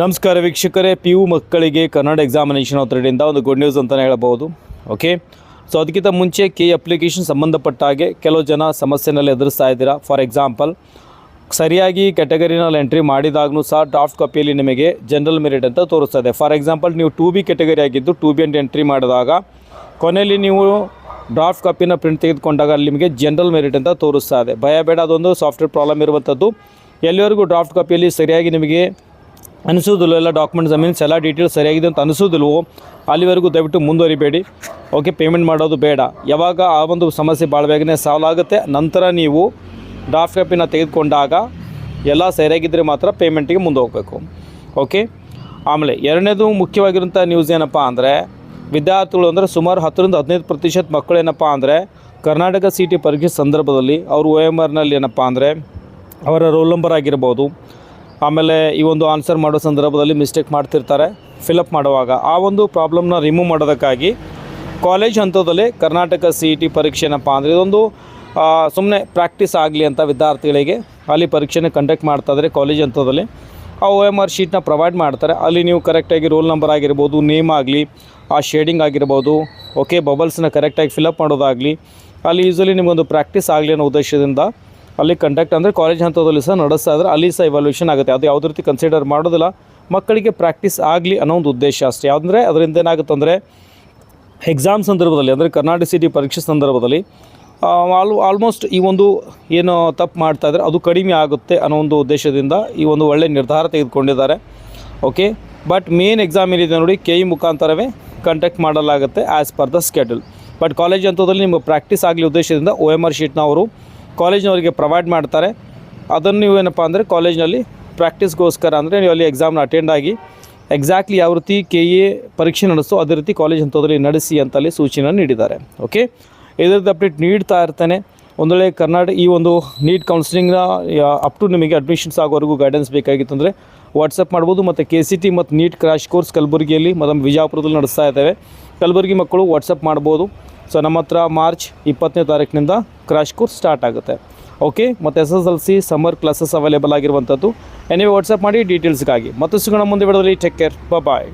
ನಮಸ್ಕಾರ ವೀಕ್ಷಕರೇ P U ಮಕ್ಕಳಿಗೆ ಕನ್ನಡ ಎಕ್ಸಾಮಿನೇಷನ್ ಅಥಾರಿಟಿಯಿಂದ ಒಂದು ಗುಡ್ ನ್ಯೂಸ್ ಅಂತಲೇ ಹೇಳ್ಬೋದು ಓಕೆ ಸೊ ಅದಕ್ಕಿಂತ ಮುಂಚೆ ಕೆ ಅಪ್ಲಿಕೇಶನ್ ಸಂಬಂಧಪಟ್ಟ ಹಾಗೆ ಕೆಲವು ಜನ ಸಮಸ್ಯೆನಲ್ಲಿ ಎದುರಿಸ್ತಾ ಇದ್ದೀರಾ? ಫಾರ್ ಎಕ್ಸಾಂಪಲ್ ಸರಿಯಾಗಿ ಕೆಟಗರಿನಲ್ಲಿ ಎಂಟ್ರಿ ಮಾಡಿದಾಗೂ ಸಹ ಡ್ರಾಫ್ಟ್ ಕಾಪಿಯಲ್ಲಿ ನಿಮಗೆ ಜನರಲ್ ಮೆರಿಟ್ ಅಂತ ತೋರಿಸ್ತದೆ ಫಾರ್ ಎಕ್ಸಾಂಪಲ್ ನೀವು ಟು ಬಿ ಕ್ಯಾಟಗರಿ ಆಗಿದ್ದು ಟು ಬಿ ಅಂತ ಎಂಟ್ರಿ ಮಾಡಿದಾಗ, ಕೊನೆಯಲ್ಲಿ ನೀವು ಡ್ರಾಫ್ಟ್ ಕಾಪಿನ ಪ್ರಿಂಟ್ ತೆಗೆದುಕೊಂಡಾಗ ಅಲ್ಲಿ ನಿಮಗೆ ಜನರಲ್ ಮೆರಿಟ್ ಅಂತ ತೋರಿಸ್ತಾ ಇದೆ. ಭಯ ಬೇಡ, ಅದೊಂದು ಸಾಫ್ಟ್ವೇರ್ ಪ್ರಾಬ್ಲಮ್ ಇರುವಂಥದ್ದು. ಎಲ್ಲಿವರೆಗೂ ಡ್ರಾಫ್ಟ್ ಕಾಪಿಯಲ್ಲಿ ಸರಿಯಾಗಿ ನಿಮಗೆ ಅನಿಸೋದಿಲ್ಲ ಎಲ್ಲ ಡಾಕ್ಯುಮೆಂಟ್ಸ್ ಮೀನ್ಸ್ ಎಲ್ಲ ಡೀಟೇಲ್ಸ್ ಸರಿಯಾಗಿದೆ ಅಂತ ಅನಿಸೋದಿಲ್ವೋ ಅಲ್ಲಿವರೆಗೂ ದಯವಿಟ್ಟು ಮುಂದುವರಿಬೇಡಿ. ಓಕೆ ಪೇಮೆಂಟ್ ಮಾಡೋದು ಬೇಡ. ಯಾವಾಗ ಆ ಒಂದು ಸಮಸ್ಯೆ ಭಾಳ ಬೇಗನೆ ಸಾಲ್ವ್ ಆಗುತ್ತೆ, ನಂತರ ನೀವು ಡ್ರಾಫ್ಟ್ ಕಾಪಿನ ತೆಗೆದುಕೊಂಡಾಗ ಎಲ್ಲ ಸರಿಯಾಗಿದ್ದರೆ ಮಾತ್ರ ಪೇಮೆಂಟಿಗೆ ಮುಂದೆ ಹೋಗಬೇಕು ಓಕೆ ಆಮೇಲೆ ಎರಡನೇದು ಮುಖ್ಯವಾಗಿರುವಂಥ ನ್ಯೂಸ್ ಏನಪ್ಪ ಅಂದರೆ, ವಿದ್ಯಾರ್ಥಿಗಳು ಅಂದರೆ ಸುಮಾರು ಹತ್ತರಿಂದ ಹದಿನೈದು ಪ್ರತಿಶತ ಮಕ್ಕಳು ಏನಪ್ಪ ಅಂದರೆ, ಕರ್ನಾಟಕ ಸಿ ಟಿ ಪರೀಕ್ಷೆ ಸಂದರ್ಭದಲ್ಲಿ ಅವರು ಓ ಎಂ ಆರ್ನಲ್ಲಿ ಏನಪ್ಪ ಅಂದರೆ, ಅವರ ರೋಲ್ ನಂಬರ್ ಆಗಿರ್ಬೋದು ಆಮೇಲೆ ಈ ಒಂದು ಆನ್ಸರ್ ಮಾಡೋ ಸಂದರ್ಭದಲ್ಲಿ ಮಿಸ್ಟೇಕ್ ಮಾಡ್ತಿರ್ತಾರೆ ಫಿಲಪ್ ಮಾಡುವಾಗ. ಆ ಒಂದು ಪ್ರಾಬ್ಲಮ್ನ ರಿಮೂವ್ ಮಾಡೋದಕ್ಕಾಗಿ ಕಾಲೇಜ್ ಹಂತದಲ್ಲಿ ಕರ್ನಾಟಕ ಸಿ ಇ ಟಿ ಪರೀಕ್ಷೆ ಏನಪ್ಪ ಅಂದರೆ ಇದೊಂದು ಸುಮ್ಮನೆ ಪ್ರಾಕ್ಟೀಸ್ ಆಗಲಿ ಅಂತ ವಿದ್ಯಾರ್ಥಿಗಳಿಗೆ ಅಲ್ಲಿ ಪರೀಕ್ಷೆನ ಕಂಡಕ್ಟ್ ಮಾಡ್ತಾಯಿದ್ರೆ ಕಾಲೇಜ್ ಹಂತದಲ್ಲಿ. ಆ ಒ ಎಂ ಆರ್ ಶೀಟ್ನ ಪ್ರೊವೈಡ್ ಮಾಡ್ತಾರೆ. ಅಲ್ಲಿ ನೀವು ಕರೆಕ್ಟಾಗಿ ರೋಲ್ ನಂಬರ್ ಆಗಿರ್ಬೋದು ನೇಮ್ ಆಗಲಿ, ಆ ಶೇಡಿಂಗ್ ಆಗಿರ್ಬೋದು ಓಕೆ ಬಬಲ್ಸ್ನ ಕರೆಕ್ಟಾಗಿ ಫಿಲಪ್ ಮಾಡೋದಾಗಲಿ, ಅಲ್ಲಿ ಯೂಸಲಿ ನಿಮಗೊಂದು ಪ್ರಾಕ್ಟೀಸ್ ಆಗಲಿ ಅನ್ನೋ ಉದ್ದೇಶದಿಂದ ಅಲ್ಲಿ ಕಂಡಕ್ಟ್ ಅಂದರೆ ಕಾಲೇಜ್ ಹಂತದಲ್ಲಿ ಸಹ ನಡೆಸ್ತಾ ಇದ್ರೆ ಅಲ್ಲಿ ಸಹ ಇವಾಲ್ಯೂಷನ್ ಆಗುತ್ತೆ. ಅದು ಯಾವುದೇ ರೀತಿ ಕನ್ಸಿಡರ್ ಮಾಡೋದಿಲ್ಲ. ಮಕ್ಕಳಿಗೆ ಪ್ರಾಕ್ಟೀಸ್ ಆಗಲಿ ಅನ್ನೋ ಒಂದು ಉದ್ದೇಶ ಅಷ್ಟೇ. ಯಾವುದಂದರೆ ಅದರಿಂದ ಏನಾಗುತ್ತೆ ಅಂದರೆ ಎಕ್ಸಾಮ್ ಸಂದರ್ಭದಲ್ಲಿ, ಅಂದರೆ ಕರ್ನಾಟಕ ಸಿಟಿ ಪರೀಕ್ಷೆ ಸಂದರ್ಭದಲ್ಲಿ ಆಲ್ ಆಲ್ಮೋಸ್ಟ್ ಈ ಒಂದು ಏನು ತಪ್ಪು ಮಾಡ್ತಾ ಇದ್ದಾರೆ, ಅದು ಕಡಿಮೆ ಆಗುತ್ತೆ ಅನ್ನೋ ಒಂದು ಉದ್ದೇಶದಿಂದ ಈ ಒಂದು ಒಳ್ಳೆಯ ನಿರ್ಧಾರ ತೆಗೆದುಕೊಂಡಿದ್ದಾರೆ. ಓಕೆ ಬಟ್ ಮೇನ್ ಎಕ್ಸಾಮ್ ಏನಿದೆ ನೋಡಿ ಕೆ ಇ ಮುಖಾಂತರವೇ ಕಂಡಕ್ಟ್ ಮಾಡಲಾಗುತ್ತೆ as per the schedule but college ಹಂತದಲ್ಲಿ ನಿಮಗೆ ಪ್ರಾಕ್ಟೀಸ್ ಆಗಲಿ ಉದ್ದೇಶದಿಂದ ಓ ಎಂ ಆರ್ ಶೀಟ್ನ ಅವರು ಕಾಲೇಜಿನವರಿಗೆ ಪ್ರೊವೈಡ್ ಮಾಡ್ತಾರೆ. ಅದನ್ನು ನೀವು ಏನಪ್ಪ ಅಂದರೆ ಕಾಲೇಜ್ನಲ್ಲಿ ಪ್ರಾಕ್ಟೀಸ್ಗೋಸ್ಕರ ಅಂದರೆ ನೀವು ಅಲ್ಲಿ ಎಕ್ಸಾಮ್ನ ಅಟೆಂಡ್ ಆಗಿ ಎಕ್ಸಾಕ್ಟ್ಲಿ ಯಾವ ರೀತಿ ಕೆ ಎ ಪರೀಕ್ಷೆ ನಡೆಸೋ ಅದೇ ರೀತಿ ಕಾಲೇಜ್ ಹಂತದಲ್ಲಿ ನಡೆಸಿ ಅಂತಲ್ಲಿ ಸೂಚನೆ ನೀಡಿದ್ದಾರೆ. ಓಕೆ ಇದರದ್ದು ಅಪ್ಡೇಟ್ ನೀಡ್ತಾ ಇರ್ತಾನೆ. ಒಂದು ವೇಳೆ ಕರ್ನಾಟಕ ಈ ಒಂದು ನೀಟ್ ಕೌನ್ಸಿಲಿಂಗ್ನ ಅಪ್ ಟು ನಿಮಗೆ ಅಡ್ಮಿಷನ್ಸ್ ಆಗೋವರೆಗೂ ಗೈಡೆನ್ಸ್ ಬೇಕಾಗಿತ್ತು ಅಂದರೆ ವಾಟ್ಸಪ್ ಮಾಡ್ಬೋದು ಮತ್ತು ಕೆ ಸಿ ಟಿ ಮತ್ತು ನೀಟ್ ಕ್ರಾಶ್ ಕೋರ್ಸ್ ಕಲಬುರಗಿಯಲ್ಲಿ ಮತ್ತು ವಿಜಯಪುರದಲ್ಲಿ ನಡೆಸ್ತಾ ಇದ್ದೇವೆ. ಕಲಬುರಗಿ ಮಕ್ಕಳು ವಾಟ್ಸಪ್ ಮಾಡ್ಬೋದು. ಸೊ ನಮ್ಮ ಹತ್ರ ಮಾರ್ಚ್ ಇಪ್ಪತ್ತನೇ ತಾರೀಕಿನಿಂದ ಕ್ರಾಶ್ ಕೋರ್ಸ್ ಸ್ಟಾರ್ಟ್ ಆಗುತ್ತೆ. ಓಕೆ ಮತ್ತು S S L C summer classes available ಆಗಿರುವಂಥದ್ದು. ಎನಿವೆ ವಾಟ್ಸಪ್ ಮಾಡಿ ಡೀಟೇಲ್ಸ್ಗಾಗಿ ಮತ್ತು ಸಿಗೋಣ ಮುಂದೆ ಬಿಡೋದ್ರಲ್ಲಿ ಟೇಕ್ ಕೇರ್ ಬಾಯ್